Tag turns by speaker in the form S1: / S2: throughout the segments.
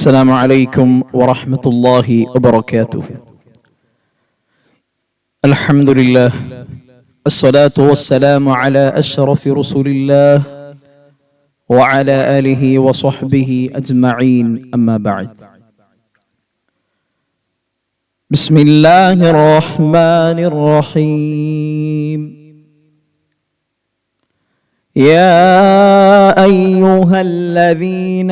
S1: السلام عليكم ورحمة الله وبركاته. الحمد لله الصلاة والسلام على أشرف رسول الله وعلى آله وصحبه أجمعين أما بعد. بسم الله الرحمن الرحيم. يا ايها الذين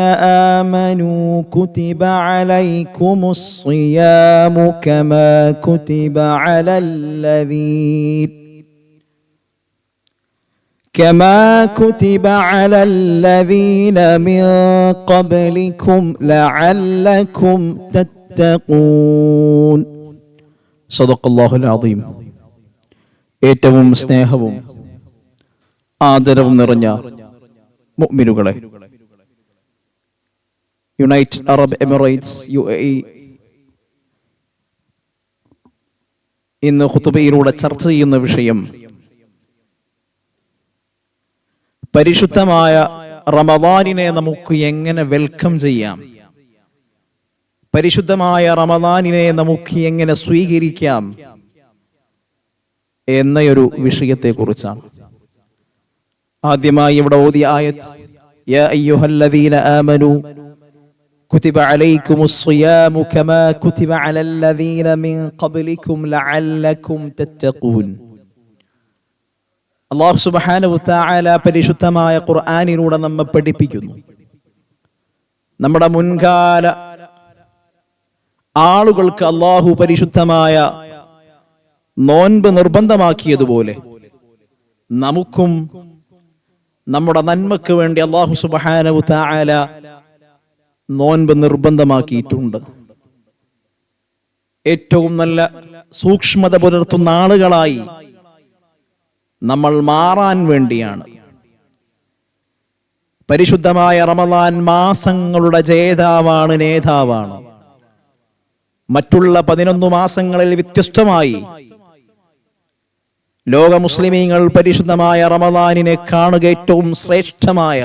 S1: امنوا كتب عليكم الصيام كما كتب على الذين كما كتب على الذين من قبلكم لعلكم تتقون صدق الله العظيم ഏറ്റവും സ്നേഹവും ആദരവും നിറഞ്ഞ മുഅ്മിനുകളെ. United Arab Emirates U A ഇന്ന് ഖുതുബയിലൂടെ ചർച്ച ചെയ്യുന്ന വിഷയം പരിശുദ്ധമായ റമദാനിനെ നമുക്ക് എങ്ങനെ വെൽക്കം ചെയ്യാം? പരിശുദ്ധമായ റമദാനിനെ നമുക്ക് എങ്ങനെ സ്വീകരിക്കാം? എന്നയൊരു വിഷയത്തെക്കുറിച്ചാണ്. ആദ്യമായി ഇവിടെ ഓതിയ ആയത് യാ അയ്യുഹല്ലദീന ആമനു كتب عليكم الصيام كما كتب على الذين من قبلكم لعلكم تتقون അള്ളാഹു സുബ്ഹാനഹു തആല പരിശുദ്ധമായ ഖുർആനിലൂടെ നമ്മെ പഠിപ്പിക്കുന്നു നമ്മുടെ മുൻകാല ആളുകൾക്ക് അള്ളാഹു പരിശുദ്ധമായ നോൻപ് നിർബന്ധമാക്കിയതുപോലെ നമുക്കും നമ്മുടെ നന്മക്ക് വേണ്ടി അള്ളാഹു സുബഹാനവു താല നോൻപ് നിർബന്ധമാക്കിയിട്ടുണ്ട്. ഏറ്റവും നല്ല സൂക്ഷ്മത പുലർത്തുന്ന ആളുകളായി നമ്മൾ മാറാൻ വേണ്ടിയാണ്. പരിശുദ്ധമായ റമദാൻ മാസങ്ങളുടെ ജേതാവാണ് നേതാവാണ്. മറ്റുള്ള പതിനൊന്ന് മാസങ്ങളിൽ വ്യത്യസ്തമായി ലോക മുസ്ലിമീങ്ങൾ പരിശുദ്ധമായ റമദാനിനെ കാണുക ഏറ്റവും ശ്രേഷ്ഠമായ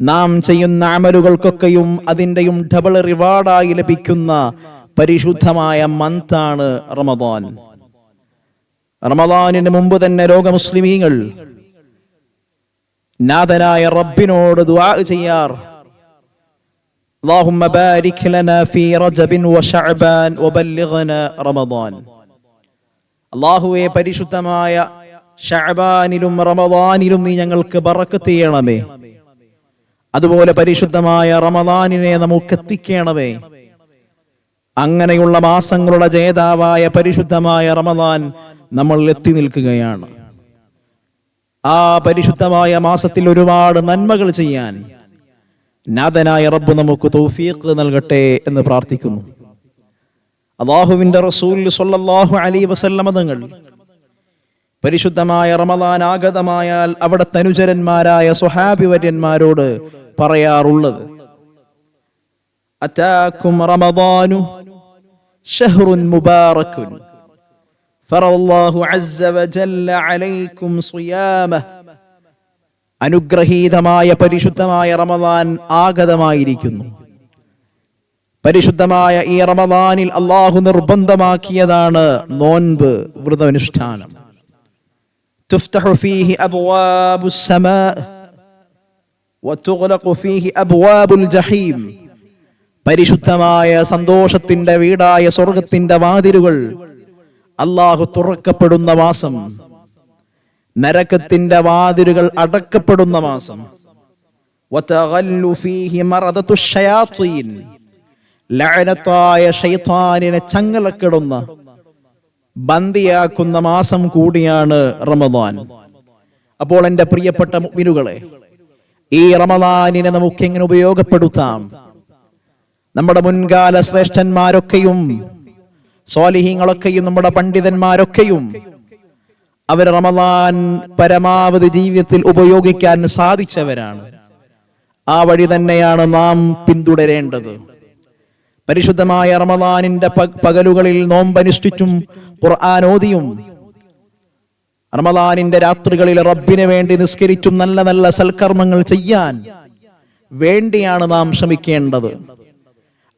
S1: നാം ചെയ്യുന്ന അമലുകൾക്കൊക്കെയും അതിൻ്റെയും ഡബിൾ റിവാർഡായി ലഭിക്കുന്ന പരിശുദ്ധമായ മന്താണ് റമദാൻ റമദാനിന് മുമ്പ് തന്നെ ലോക മുസ്ലിമീങ്ങൾ നാഥനായ റബ്ബിനോട് ദുആ ചെയ്യാർ اللهم بارك لنا في رجب وشعبان وبلغنا رمضان അള്ളാഹുവെ പരിശുദ്ധമായ ഷഅബാനിലും റമദാനിലും നീ ഞങ്ങൾക്ക് ബറക്കത്ത് ചെയ്യണമേ അതുപോലെ പരിശുദ്ധമായ റമദാനിനെ നമുക്ക് എത്തിക്കണമേ. അങ്ങനെയുള്ള മാസങ്ങളുടെ ജേതാവായ പരിശുദ്ധമായ റമദാൻ നമ്മൾ എത്തി നിൽക്കുകയാണ്. ആ പരിശുദ്ധമായ മാസത്തിൽ ഒരുപാട് നന്മകൾ ചെയ്യാൻ നാഥനായ റബ്ബ് നമുക്ക് തൗഫീഖ് നൽകട്ടെ എന്ന് പ്രാർത്ഥിക്കുന്നു. അള്ളാഹുവിന്റെ റസൂൽ സൊല്ലാഹു അലൈഹി വസല്ലമ തങ്ങൾ പരിശുദ്ധമായ റമദാൻ ആഗതമായാൽ അവിടെ തനുചരന്മാരായ സുഹാബിവര്യന്മാരോട് പറയാറുള്ളത്. റമദാനു അസ്സ അലൈക്കും അനുഗ്രഹീതമായ പരിശുദ്ധമായ റമദാൻ ആഗതമായിരിക്കുന്നു. പരിശുദ്ധമായ ഈ റമദാനിൽ അള്ളാഹു നിർബന്ധമാക്കിയതാണ് നോൻപ് വ്രതമനുഷ്ഠാനം. പരിശുദ്ധമായ സന്തോഷത്തിന്റെ വീടായ സ്വർഗത്തിന്റെ വാതിലുകൾ അള്ളാഹു തുറക്കപ്പെടുന്ന മാസം നരകത്തിന്റെ വാതിലുകൾ അടക്കപ്പെടുന്ന മാസം. ലഴനത്തായ ഷെയ്ത്താനിനെ ചങ്ങലക്കിടുന്ന ബന്ദിയാക്കുന്ന മാസം കൂടിയാണ് റമദാൻ. അപ്പോൾ എന്റെ പ്രിയപ്പെട്ട വിനുകളെ ഈ റമദാനിനെ നമുക്ക് എങ്ങനെ ഉപയോഗപ്പെടുത്താം? നമ്മുടെ മുൻകാല ശ്രേഷ്ഠന്മാരൊക്കെയും സ്വാലിഹീങ്ങളൊക്കെയും നമ്മുടെ പണ്ഡിതന്മാരൊക്കെയും അവർ റമദാൻ പരമാവധി ജീവിതത്തിൽ ഉപയോഗിക്കാൻ സാധിച്ചവരാണ്. ആ വഴി തന്നെയാണ് നാം പിന്തുടരേണ്ടത്. പരിശുദ്ധമായ റമദാനിന്റെ പകലുകളിൽ നോമ്പനുഷ്ഠിച്ചും ഖുർആാനോദിയും റമദാനിന്റെ രാത്രികളിൽ റബ്ബിന് വേണ്ടി നിസ്കരിച്ചും നല്ല നല്ല സൽക്കർമ്മങ്ങൾ ചെയ്യാൻ വേണ്ടിയാണ് നാം ശ്രമിക്കേണ്ടത്.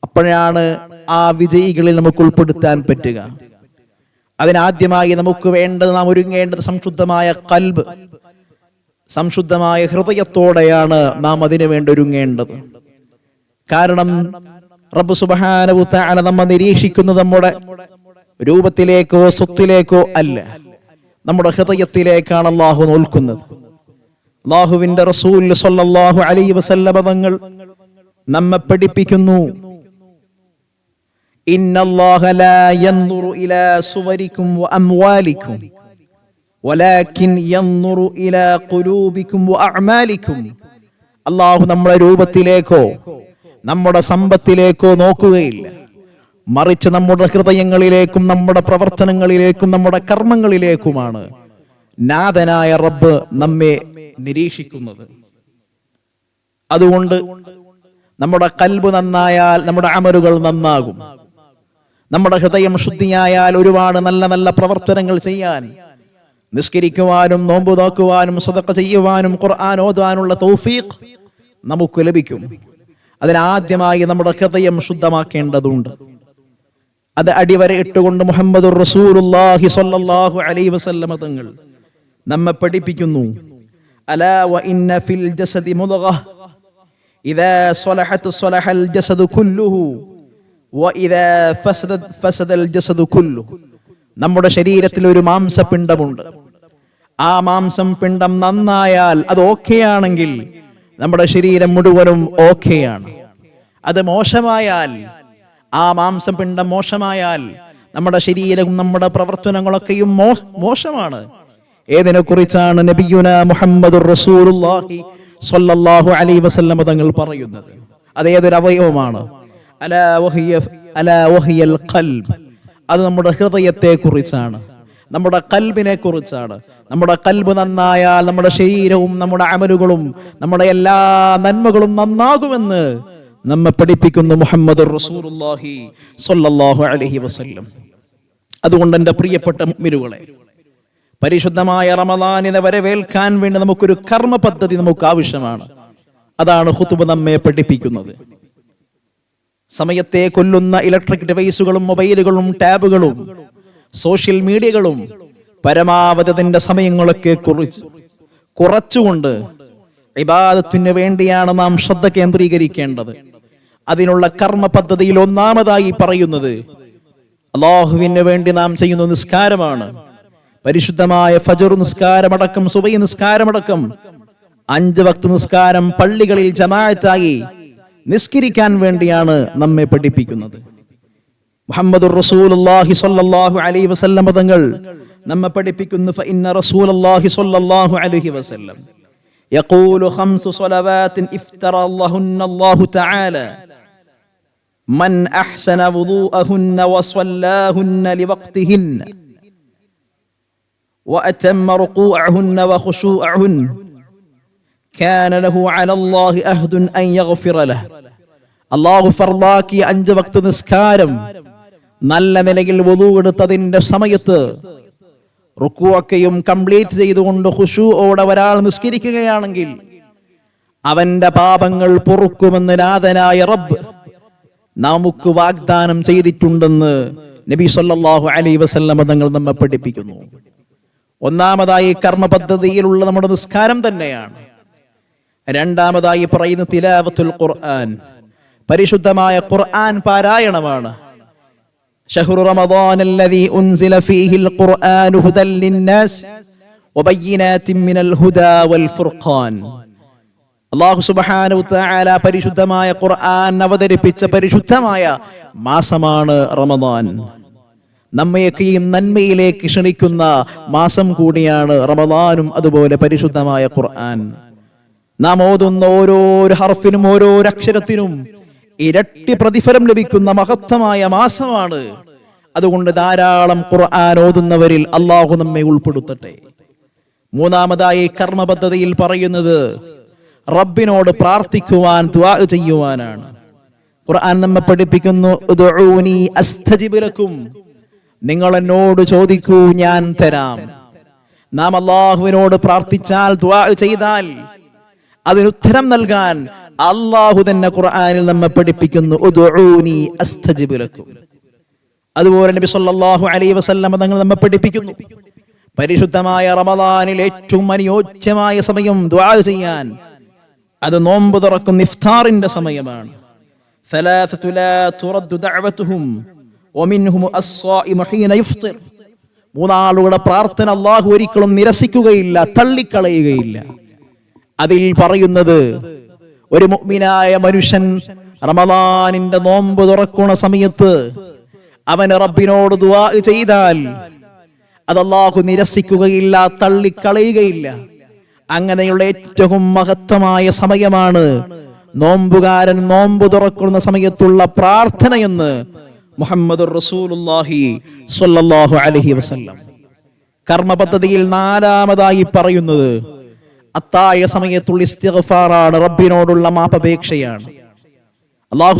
S1: അപ്പോഴാണ് ആ വിജയികളിൽ നമുക്ക് ഉൾപ്പെടുത്താൻ പറ്റുക. അതിനാദ്യമായി നമുക്ക് വേണ്ടത് നാം ഒരുങ്ങേണ്ടത് സംശുദ്ധമായ കൽബ്. സംശുദ്ധമായ ഹൃദയത്തോടെയാണ് നാം അതിനു വേണ്ടി ഒരുങ്ങേണ്ടത്. കാരണം റബ്ബ് തആല നമ്മെ നിരീക്ഷിക്കുന്നത് നമ്മുടെ രൂപത്തിലേക്കോ സ്വത്തിലേക്കോ അല്ല. നമ്മുടെ ഹൃദയത്തിലേക്കാണ് അള്ളാഹു നോൽക്കുന്നത്. അള്ളാഹുവിന്റെ റസൂൽ സല്ലല്ലാഹു അലൈഹി വസല്ലമ തങ്ങൾ നമ്മെ പഠിപ്പിക്കുന്നു. ഇന്നല്ലാഹ ലാ യൻദുറു ഇലാ സുവരിക്കും വഅംവാലിക്കും വലാകിൻ യൻദുറു ഇലാ ഖുലൂബിക്കും വഅഅമാലിക്കും അള്ളാഹു നമ്മുടെ രൂപത്തിലേക്കോ നമ്മുടെ സമ്പത്തിലേക്കോ നോക്കുകയില്ല. മറിച്ച് നമ്മുടെ ഹൃദയങ്ങളിലേക്കും നമ്മുടെ പ്രവർത്തനങ്ങളിലേക്കും നമ്മുടെ കർമ്മങ്ങളിലേക്കുമാണ് നാഥനായ റബ്ബ് നമ്മെ നിരീക്ഷിക്കുന്നത്. അതുകൊണ്ട് നമ്മുടെ കൽബ് നന്നായാൽ നമ്മുടെ അമലുകൾ നന്നാകും. നമ്മുടെ ഹൃദയം ശുദ്ധിയായാൽ ഒരുപാട് നല്ല നല്ല പ്രവർത്തനങ്ങൾ ചെയ്യാൻ നിസ്കരിക്കുവാനും നോമ്പു നോക്കുവാനും സ്വതക്ക ചെയ്യുവാനും ഖുർആൻ ഓതാനുള്ള തൗഫീഖ് നമുക്ക് ലഭിക്കും. അതിനാദ്യമായി നമ്മുടെ ഹൃദയം ശുദ്ധമാക്കേണ്ടതുണ്ട്. അത് അടിവരെ ഇട്ടുകൊണ്ട് മുഹമ്മദ് റസൂലുള്ളാഹി സ്വല്ലല്ലാഹു അലൈഹി വസല്ലമ തങ്ങൾ നമ്മെ പഠിപ്പിക്കുന്നു. അലാ വ ഇന്ന ഫിൽ ജസദി മുദ്ഗ. ഇദാ സ്വലഹത് സ്വലഹൽ ജസദു കുല്ലുഹു. വ ഇദാ ഫസദത് ഫസദൽ ജസദു കുല്ലുഹു. നമ്മുടെ ശരീരത്തിൽ ഒരു മാംസപിണ്ഡമുണ്ട്. ആ മാംസം പിണ്ഡം നന്നായാൽ അത് ഓക്കെയാണെങ്കിൽ നമ്മുടെ ശരീരം മുഴുവനും ഓക്കെയാണ്. അത് മോശമായാൽ ആ മാംസം പിണ്ടം മോശമായാൽ നമ്മുടെ ശരീരവും നമ്മുടെ പ്രവർത്തനങ്ങളൊക്കെയും മോശമാണ്. ഏതിനെ കുറിച്ചാണ് നബിയുന മുഹമ്മദ് റസൂലുള്ളാഹി സ്വല്ലല്ലാഹു അലൈഹി വസല്ലമ തങ്ങൾ പറയുന്നത്? അതേതൊരു അവയവമാണ്? അലാ വഹിയ വഹിയൽ ഖൽബ്. അത് നമ്മുടെ ഹൃദയത്തെ കുറിച്ചാണ് നമ്മുടെ കൽബിനെ കുറിച്ചാണ് നമ്മുടെ കൽബ് നന്നായാൽ നമ്മുടെ ശരീരവും നമ്മുടെ അമലുകളും നമ്മുടെ എല്ലാ നന്മകളും നന്നാകുമെന്ന് നമ്മെ പഠിപ്പിക്കുന്നു മുഹമ്മദ് റസൂലുള്ളാഹി സ്വല്ലല്ലാഹു അലൈഹി വസല്ലം. അതുകൊണ്ട് എന്റെ പ്രിയപ്പെട്ട മുഅ്മിനുകളെ പരിശുദ്ധമായ റമദാനിനെ വരവേൽക്കാൻ വേണ്ടി നമുക്കൊരു കർമ്മ പദ്ധതി നമുക്ക് ആവശ്യമാണ്. അതാണ് ഹുതുബ് നമ്മെ പഠിപ്പിക്കുന്നത്. സമയത്തെ കൊല്ലുന്ന ഇലക്ട്രിക് ഡിവൈസുകളും മൊബൈലുകളും ടാബുകളും സോഷ്യൽ മീഡിയകളും പരമാവധി അതിന്റെ സമയങ്ങളൊക്കെ കുറിച്ച് കുറച്ചുകൊണ്ട് ഇബാദത്തിന് വേണ്ടിയാണ് നാം ശ്രദ്ധ കേന്ദ്രീകരിക്കേണ്ടത്. അതിനുള്ള കർമ്മ പദ്ധതിയിൽ ഒന്നാമതായി പറയുന്നത് അള്ളാഹുവിന് വേണ്ടി നാം ചെയ്യുന്ന നിസ്കാരമാണ്. പരിശുദ്ധമായ ഫജർ നിസ്കാരമടക്കം സുബൈ നിസ്കാരമടക്കം അഞ്ച് വക്ത നിസ്കാരം പള്ളികളിൽ ജമാഅത്തായി നിസ്കരിക്കാൻ വേണ്ടിയാണ് നമ്മെ പഠിപ്പിക്കുന്നത്. മുഹമ്മദ് റസൂലുള്ളാഹി സ്വല്ലല്ലാഹു അലൈഹി വസല്ലം തങ്ങൾ നമ്മെ പഠിപ്പിക്കുന്നു ഫഇന്ന റസൂലുള്ളാഹി സ്വല്ലല്ലാഹു അലൈഹി വസല്ലം يقول خمس صلوات افترضهن الله تعالى من أحسن وضوءهن وصلاهن لوقتهن وأتم ركوعهن وخشوعهن كان له على الله أهد أن يغفر له അള്ളാഹു ഫർലാക്കിയ അഞ്ച് വക്ത് നിസ്കാരം നല്ല നിലയിൽ വധുവെടുത്തതിന്റെ സമയത്ത് റുക്കുവൊക്കെയും കംപ്ലീറ്റ് ചെയ്തുകൊണ്ട് ഹുഷുവോടെ ഒരാൾ നിസ്കരിക്കുകയാണെങ്കിൽ അവന്റെ പാപങ്ങൾ പൊറുക്കുമെന്ന് നാഥനായ റബ്ബ് നമുക്ക് വാഗ്ദാനം ചെയ്തിട്ടുണ്ടെന്ന് നബി സല്ലാഹു അലൈ വസല്ലമ തങ്ങൾ നമ്മെ പഠിപ്പിക്കുന്നു. ഒന്നാമതായി കർമ്മ പദ്ധതിയിലുള്ള നമ്മുടെ നിസ്കാരം തന്നെയാണ്. രണ്ടാമതായി പറയുന്ന തിലാവത്തുൽ ഖുർആൻ പരിശുദ്ധമായ ഖുർആൻ പാരായണമാണ്. شهر رمضان الذي أنزل فيه القرآن هدى للناس وبينات من الهدى والفرقان അള്ളാഹു സുബ്ഹാനഹു തആല പരിശുദ്ധമായ ഖുർആൻ അവതരിപ്പിച്ച പരിശുദ്ധമായ മാസമാണ് റമദാൻ നമ്മയൊക്കെയും നന്മയിലേക്ക് ക്ഷണിക്കുന്ന മാസം കൂടിയാണ് റമദാനും അതുപോലെ പരിശുദ്ധമായ ഖുർആൻ നാം ഓതുന്ന ഓരോരോ ഹർഫിനും ഓരോരോ അക്ഷരത്തിനും ഇരട്ടി പ്രതിഫലം ലഭിക്കുന്ന മഹത്വമായ മാസമാണ്. അതുകൊണ്ട് ധാരാളം ഖുർആൻ ഓതുന്നവരിൽ അള്ളാഹു നമ്മെ ഉൾപ്പെടുത്തട്ടെ. മൂന്നാമതായി കർമ്മ പദ്ധതിയിൽ പറയുന്നത് റബ്ബിനോട് പ്രാർത്ഥിക്കുവാൻ ദ്വാ ചെയ്യുവാനാണ്. ഖുർആൻ നമ്മെ പഠിപ്പിക്കുന്നു നിങ്ങൾ എന്നോട് ചോദിക്കൂ ഞാൻ തരാം. നാം അള്ളാഹുവിനോട് പ്രാർത്ഥിച്ചാൽ ദ്വാ ചെയ്താൽ അതിനുത്തരം നൽകാൻ അള്ളാഹു തന്നെ ഖുർആാനിൽ നമ്മെ പഠിപ്പിക്കുന്നു അതുപോലെ നബി സല്ലല്ലാഹു അലൈഹി വസല്ലം തങ്ങൾ നമ്മെ പഠിപ്പിക്കുന്നു. പരിശുദ്ധമായ റമദാനിൽ ഏറ്റവും അനുയോജ്യമായ സമയം ദുആ ചെയ്യാൻ. അത് നോമ്പ് തുറക്കും ഇഫ്താറിന്റെ സമയമാണ്. മൂന്നാളുകളുടെ പ്രാർത്ഥന അള്ളാഹു ഒരിക്കലും നിരസിക്കുകയില്ല തള്ളിക്കളയുകയില്ല. അതിൽ പറയുന്നത് ഒരു മുഗ്മിനായ മനുഷ്യൻ റമദാനിന്റെ നോമ്പ് തുറക്കുന്ന സമയത്ത് അവൻ റബ്ബിനോട് ദുവാ ചെയ്താൽ അത് നിരസിക്കുകയില്ല തള്ളിക്കളയുകയില്ല. അങ്ങനെയുള്ള ഏറ്റവും മഹത്വമായ സമയമാണ് നോമ്പുകാരൻ നോമ്പ് തുറക്കുന്ന സമയത്തുള്ള പ്രാർത്ഥനയെന്ന് മുഹമ്മദ് അലൈഹി വസല്ലം. കർമ്മ പദ്ധതിയിൽ നാലാമതായി പറയുന്നത് അത്താഴ സമയത്തുള്ള ഇസ്തിഗ്ഫാറാണ് റബ്ബിനോടുള്ള മാപ്പപേക്ഷയാണ്. അള്ളാഹു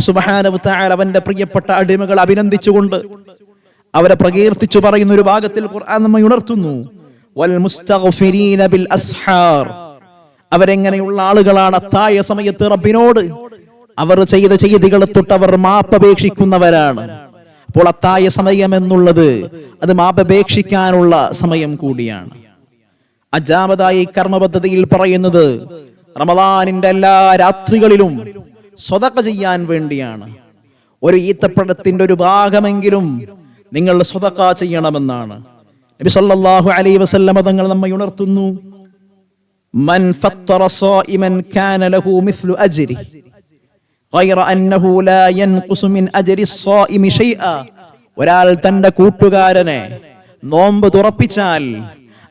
S1: തആല അവന്റെ പ്രിയപ്പെട്ട അടിമകൾ അഭിനന്ദിച്ചുകൊണ്ട് അവരെ പ്രകീർത്തിച്ചു പറയുന്ന ഒരു ഭാഗത്തിൽ ഖുർആൻ നമ്മെ ഉണർത്തുന്നു. വൽ മുസ്തഗ്ഫിരീന ബിൽ അസ്ഹാർ. അവരെങ്ങനെയുള്ള ആളുകളാണ് അത്തായ സമയത്ത് റബ്ബിനോട് അവർ ചെയ്ത ചെയ്തികൾ തൊട്ട് അവർ മാപ്പപേക്ഷിക്കുന്നവരാണ്. അപ്പോൾ അത്തായ സമയം എന്നുള്ളത് അത് മാപ്പപേക്ഷിക്കാനുള്ള സമയം കൂടിയാണ്. അജാമതായി കർമ്മപദ്ധതിയിൽ പറയുന്നത് റമദാനിന്റെ എല്ലാ രാത്രികളിലും സ്വതക്ക ചെയ്യാൻ വേണ്ടിയാണ്. ഒരു ഈത്തപ്പഴത്തിന്റെ ഒരു ഭാഗമെങ്കിലും നിങ്ങൾ സ്വതക്ക ചെയ്യണമെന്നാണ്. നബി സല്ലല്ലാഹു അലൈഹി വസല്ലമ തങ്ങൾ നമ്മെ ഉണർത്തുന്നു. മൻ ഫത്തറ സായിമൻ കാന ലഹു മിസ്ലു അജ്രി. ഗൈറ അന്നഹു ലാ യൻഖുസു മിൻ അജ്രി സായിമി ഷൈഅ. ഒരാൾ തന്റെ കൂട്ടുകാരനെ നോമ്പ് തുറപ്പിച്ചാൽ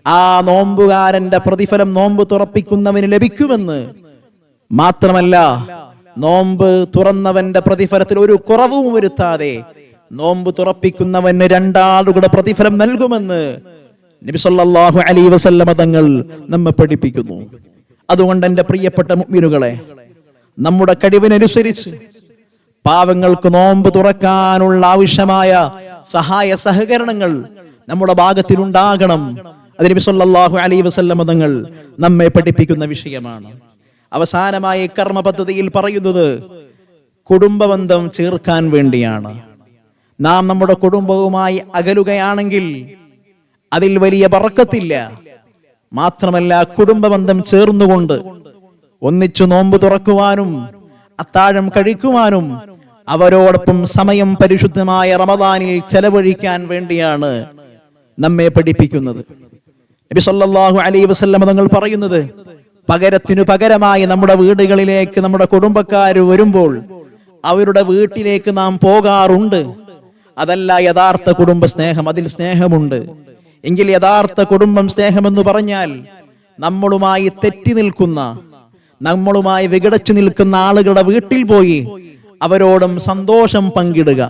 S1: ആ നോമ്പുകാരന്റെ പ്രതിഫലം നോമ്പ് തുറപ്പിക്കുന്നവന് ലഭിക്കുമെന്ന് മാത്രമല്ല നോമ്പ് തുറന്നവന്റെ പ്രതിഫലത്തിൽ ഒരു കുറവും വരുത്താതെ നോമ്പ് തുറപ്പിക്കുന്നവന് രണ്ടാളുകളുടെ പ്രതിഫലം നൽകുമെന്ന് നബിസൊല്ലാഹു അലൈഹി വസല്ലമ തങ്ങൾ നമ്മെ പഠിപ്പിക്കുന്നു. അതുകൊണ്ട് എന്റെ പ്രിയപ്പെട്ട മുഅ്മിനുകളെ നമ്മുടെ കഴിവിനനുസരിച്ച് പാവങ്ങൾക്ക് നോമ്പ് തുറക്കാനുള്ള ആവശ്യമായ സഹായ സഹകരണങ്ങൾ നമ്മുടെ ഭാഗത്തിൽ ഉണ്ടാകണം അത് നബി സല്ലല്ലാഹു അലൈഹി വസല്ലമ തങ്ങൾ നമ്മെ പഠിപ്പിക്കുന്ന വിഷയമാണ്. അവസാനമായി കർമ്മ പദ്ധതിയിൽ പറയുന്നത് കുടുംബബന്ധം ചേർക്കാൻ വേണ്ടിയാണ്. നാം നമ്മുടെ കുടുംബവുമായി അകലുകയാണെങ്കിൽ അതിൽ വലിയ പറക്കത്തില്ല മാത്രമല്ല കുടുംബബന്ധം ചേർന്നുകൊണ്ട് ഒന്നിച്ചു നോമ്പ് തുറക്കുവാനും അത്താഴം കഴിക്കുവാനും അവരോടൊപ്പം സമയം പരിശുദ്ധമായ റമദാനിൽ ചെലവഴിക്കാൻ വേണ്ടിയാണ് നമ്മെ പഠിപ്പിക്കുന്നത്. നബി സല്ലല്ലാഹു അലൈഹി വസല്ലം തങ്ങൾ പറയുന്നത് പകരത്തിനു പകരമായി നമ്മുടെ വീടുകളിലേക്ക് നമ്മുടെ കുടുംബക്കാർ വരുമ്പോൾ അവരുടെ വീട്ടിലേക്ക് നാം പോകാറുണ്ട്. അതല്ല യഥാർത്ഥ കുടുംബ സ്നേഹം അതിൽ സ്നേഹമുണ്ട്. എങ്കിൽ യഥാർത്ഥ കുടുംബം സ്നേഹമെന്ന് പറഞ്ഞാൽ നമ്മളുമായി തെറ്റി നിൽക്കുന്ന നമ്മളുമായി വികടച്ചു നിൽക്കുന്ന ആളുകളുടെ വീട്ടിൽ പോയി അവരോടും സന്തോഷം പങ്കിടുക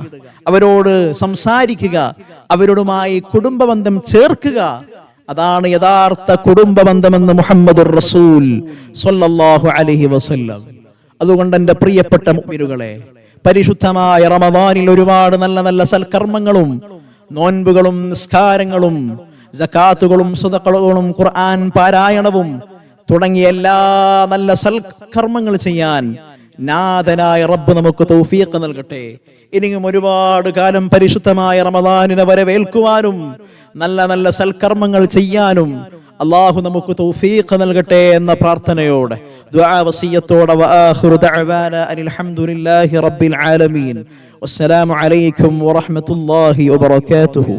S1: അവരോട് സംസാരിക്കുക അവരോടുമായി കുടുംബബന്ധം ചേർക്കുക അതാണ് യഥാർത്ഥ കുടുംബ ബന്ധമെന്ന് മുഹമ്മദ് റസൂൽ അലൈഹി വസല്ലം. അതുകൊണ്ട് എന്റെ പ്രിയപ്പെട്ട മുരുകളെ പരിശുദ്ധമായ റമദാനിൽ ഒരുപാട് നല്ല നല്ല സൽക്കർമ്മങ്ങളും നോൻപുകളും നിസ്കാരങ്ങളും ജക്കാത്തുകളും സുതക്കളുകളും ഖുർആൻ പാരായണവും തുടങ്ങിയ എല്ലാ നല്ല സൽക്കർമ്മങ്ങൾ ചെയ്യാൻ നാഥനായ റബ്ബ് നമുക്ക് തൗഫീഖ് നൽകട്ടെ. ഇനിയും ഒരുപാട് കാലം പരിശുദ്ധമായ റമദാനിനെ വരവേൽക്കുവാനും നല്ല നല്ല സൽക്കർമ്മങ്ങൾ ചെയ്യാനും അള്ളാഹു നമുക്ക് തൗഫീഖ് നൽകട്ടെ എന്ന പ്രാർത്ഥനയോടെ ദുആ വസിയത്തോടെ വആഖിറു ദഅവാന അനിൽ ഹംദുലില്ലാഹി റബ്ബിൽ ആലമീൻ. വസ്സലാമു അലൈക്കും വറഹ്മത്തുള്ളാഹി വബറകാതുഹു.